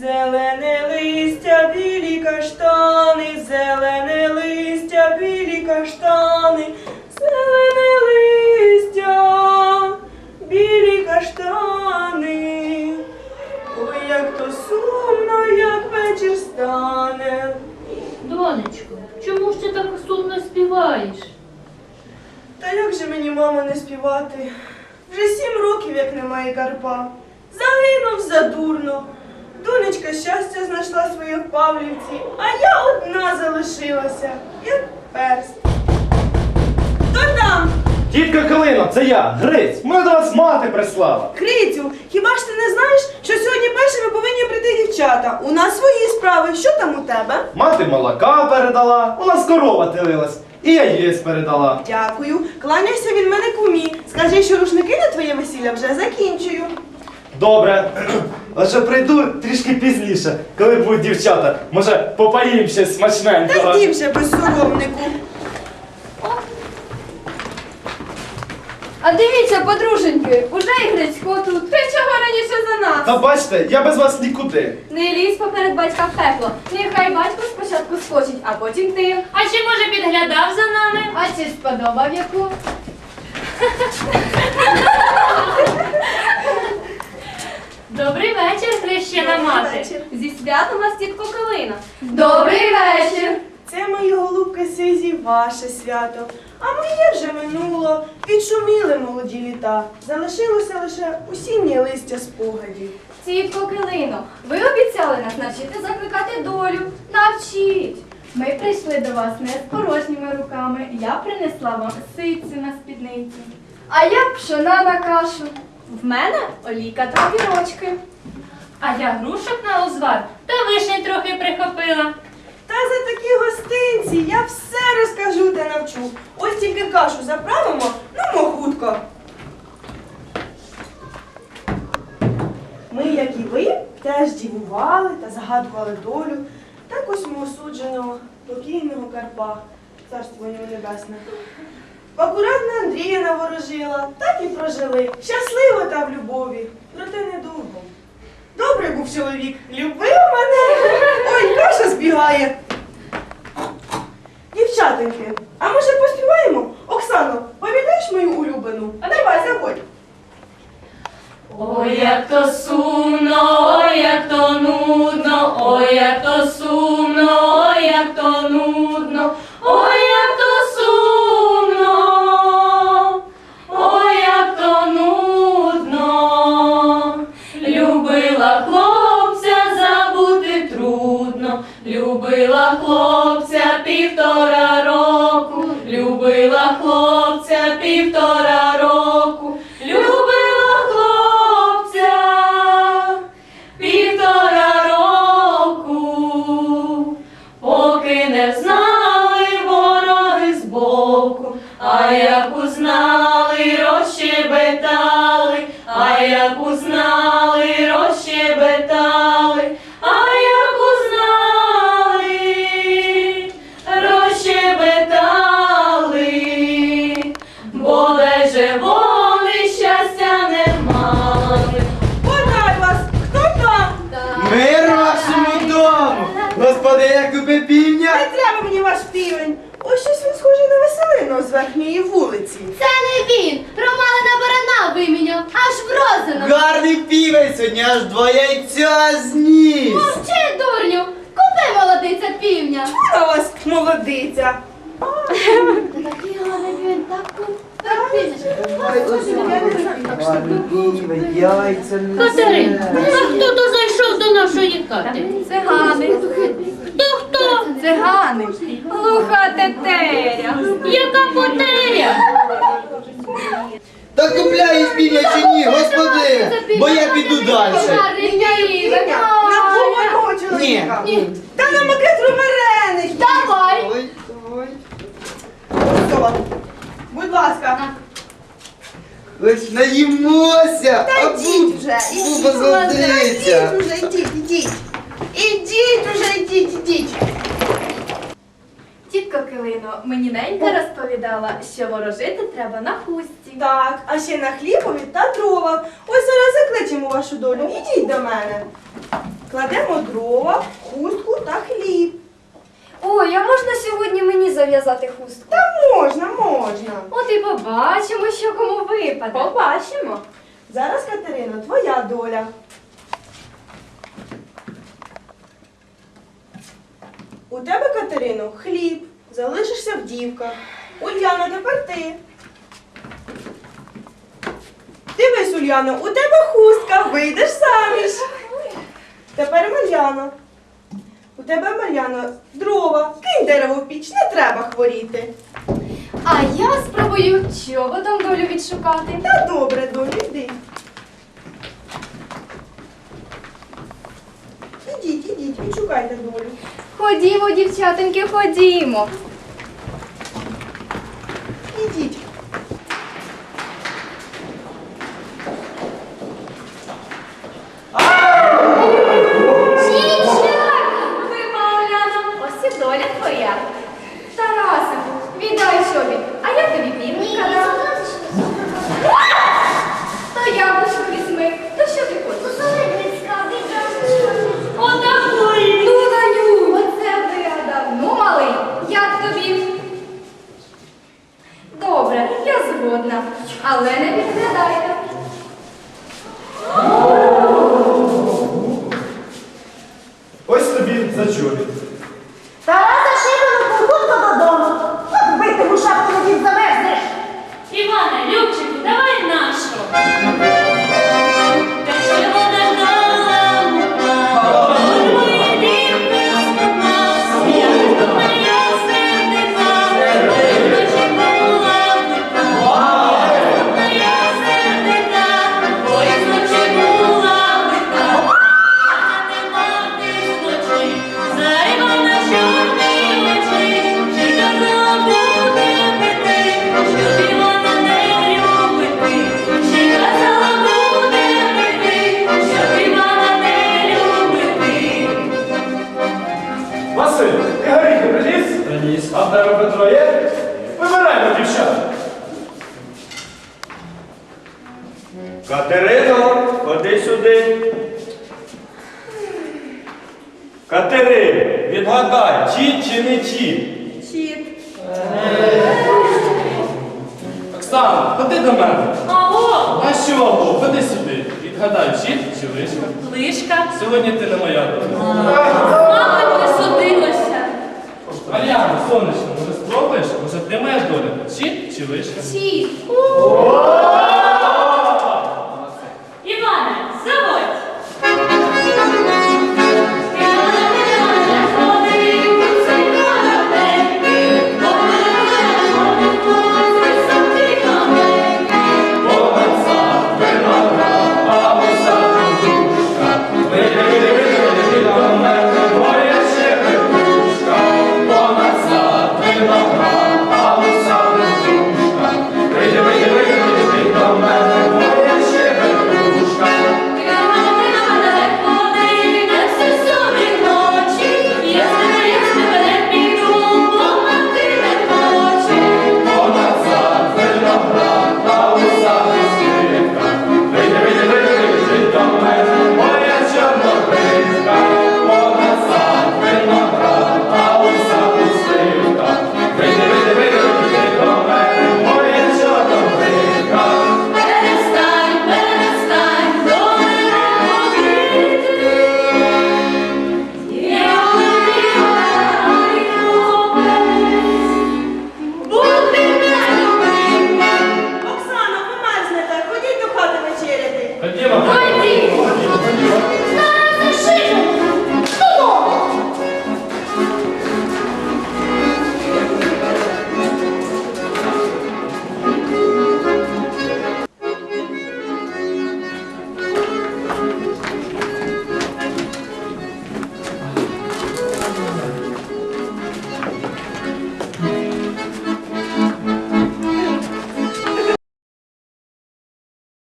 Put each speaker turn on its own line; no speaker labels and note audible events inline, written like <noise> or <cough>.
Зелене листя, білі каштани, зелене листя, білі каштани, зелене листя, білі каштани. Ой, як то сумно, як вечір стане.
Донечко, чому ж ти так сумно співаєш?
Та як же мені, мамо, не співати? Вже сім років, як немає Карпа. Загинув задурно. Донечка щастя знайшла своє в Павлівці, а я одна залишилася, як перст. Хто там?
Тітка Калино, це я, Гриць. Мене до вас мати прислала.
Крицю, хіба ж ти не знаєш, що сьогодні першими повинні прийти дівчата? У нас свої справи. Що там у тебе?
Мати молока передала, у нас корова телилась, і яєць передала.
Дякую. Кланяйся від мене кумі. Скажи, що рушники на твоє весілля вже закінчую.
Добре, лише прийду трішки пізніше, коли будуть дівчата. Може, попоїм щось
Та
смачненького.
йди вже безсоромнику.
А дивіться, подруженьки, уже і Грицько тут. Ти чого раніше за нас?
Та бачите, я без вас нікуди.
Не лізь поперед батька в пекло. Нехай батько спочатку скочить, а потім ти.
А чи може підглядав за нами?
А чи сподобав яку? <laughs>
Добрий вечір, хрещена мати.
вечір.
Зі святом вас тітко Калина. Добрий вечір.
Це мої голубки Сизі, ваше свято. А моє вже минуло. Відшуміли молоді літа. Залишилося лише осіннє листя спогадів.
Тітко Килино, ви обіцяли нас навчити закликати долю. Навчіть. Ми прийшли до вас не з порожніми руками. Я принесла вам ситцю на спідниці. А я пшона на кашу. В мене олійка та вірочки.
А я грушок на узвар та вишень трохи прихопила.
Та за такі гостинці я все розкажу та навчу. Ось тільки кашу заправимо, ну хутко. Ми, як і ви, теж дівували та загадували долю. Так ось ми осудженого покійного Карпа, царство йому небесне. Акуратно Андрія наворожила, так і прожили, щасливо та в любові, проте недовго. Був чоловік, любив мене. Ой, каша збігає. Дівчатоньки, а може поспіваємо? Оксано, пам'ятаєш мою улюблену? А давай, заходь.
Ой, як то сумно, ой, як то нудно, ой, як то сумно, ой, як то нудно, ой, як то сумно, ой, як то нудно. Любила любила хлопця
півня!
Не треба мені ваш півень. Ось щось він схожий на Веселину з верхньої вулиці.
Це не він! Романа барана виміняв, аж врозано.
Гарний півень сьогодні аж два яйця зніс!
Мовчи, дурню! Купи молодиця півня!
Вона вас молодиця.
Такий гарний так
Катерин, а хто то зайшов до нашої хати?
Цигани.
Хто хто?
Цигани. Глуха тетеря.
Яка потеря?
Та купляєш півня чи ні, господине? Бо я піду далі.
Повного.
Ні.
Та на макетру варених.
Давай!
Ой,
Будь ласка.
Лиш наїмося!
Та йдіть вже,
Буба золотиця!
Ідіть вже, ідіть, ідіть. Ідіть уже, ідіть, ідіть.
Тітко Килино, мені ненька розповідала, що ворожити треба на хустці.
Так, а ще на хлібові та дрова. Ось зараз закличемо вашу долю. Ідіть до мене. Кладемо дрова, хустку та хліб.
Ой, а можна сьогодні мені зав'язати хустку?
Та можна, можна.
От і побачимо, що кому випаде.
Побачимо. Зараз, Катерино, твоя доля. У тебе, Катерино, хліб, залишишся вдівка. Ульяна, тепер ти. Дивись, Ульяно, у тебе хустка, вийдеш заміж. Тепер Мар'яна. У тебе, Мар'яно, дрова. Кинь дерево в піч, не треба хворіти.
А я спробую чоботом долю відшукати.
Та добре, долю, йди. Ідіть, ідіть, відшукайте долю.
Ходімо, дівчатоньки, ходімо. Além é verdade. А
тебе Петро є? Вибираємо дівчат. Катерино, ходи сюди. Катерино, відгадай, чіт чи не чіт?
Чіт.
Оксана, ходи до мене.
Ого,
А що, Бо, ходи сюди. Відгадай, чіт чи лишка.
лишка,
Сьогодні ти не моя доля.
Не
сонечко, може спробуєш? Може ти доля? Чи лишка?
Чіт.
О,